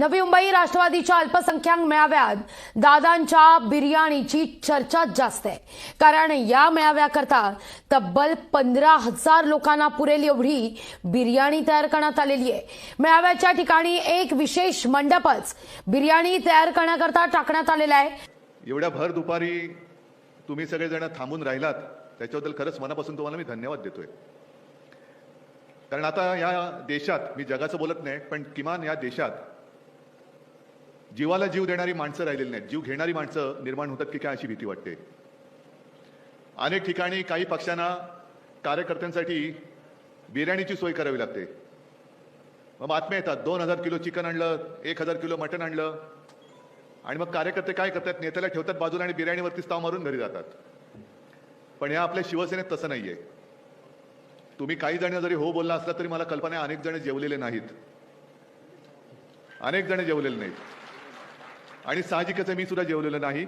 नवी मुंबई राष्ट्रवादीच्या अल्पसंख्याक मेळाव्यात दादांच्या बिर्याणीची चर्चा जास्त आहे. कारण या मेळाव्याकरता तब्बल पंधरा हजार लोकांना पुरेल एवढी बिर्याणी तयार करण्यात आलेली आहे. मेळाव्याच्या ठिकाणी एक विशेष मंडपच बिर्याणी तयार करण्याकरता टाकण्यात आलेला आहे. एवढ्या भर दुपारी तुम्ही सगळेजण थांबून राहिलात त्याच्याबद्दल खरंच मनापासून तुम्हाला मी धन्यवाद देतोय. कारण आता या देशात मी जगाचं बोलत नाही पण किमान या देशात जीवाला जीव देणारी माणसं राहिलेली नाहीत. जीव घेणारी माणसं निर्माण होतात की काय अशी भीती वाटते? अनेक ठिकाणी काही पक्षांना कार्यकर्त्यांसाठी बिर्याणीची सोय करावी लागते. मग बातम्या येतात दोन हजार किलो चिकन आणलं एक हजार किलो मटण आणलं. आणि मग कार्यकर्ते काय करतात? नेत्याला ठेवतात बाजूला आणि बिर्याणीवरती स्ताव मारून घरी जातात. पण या आपल्या शिवसेनेत तसं नाही आहे तुम्ही काही जण जरी हो बोलला असला तरी मला कल्पना आहे अनेक जण जेवलेले नाहीत. अनेक जण जेवलेले नाहीत. आणि साहजिकच मी सुद्धा जेवलेलं नाही.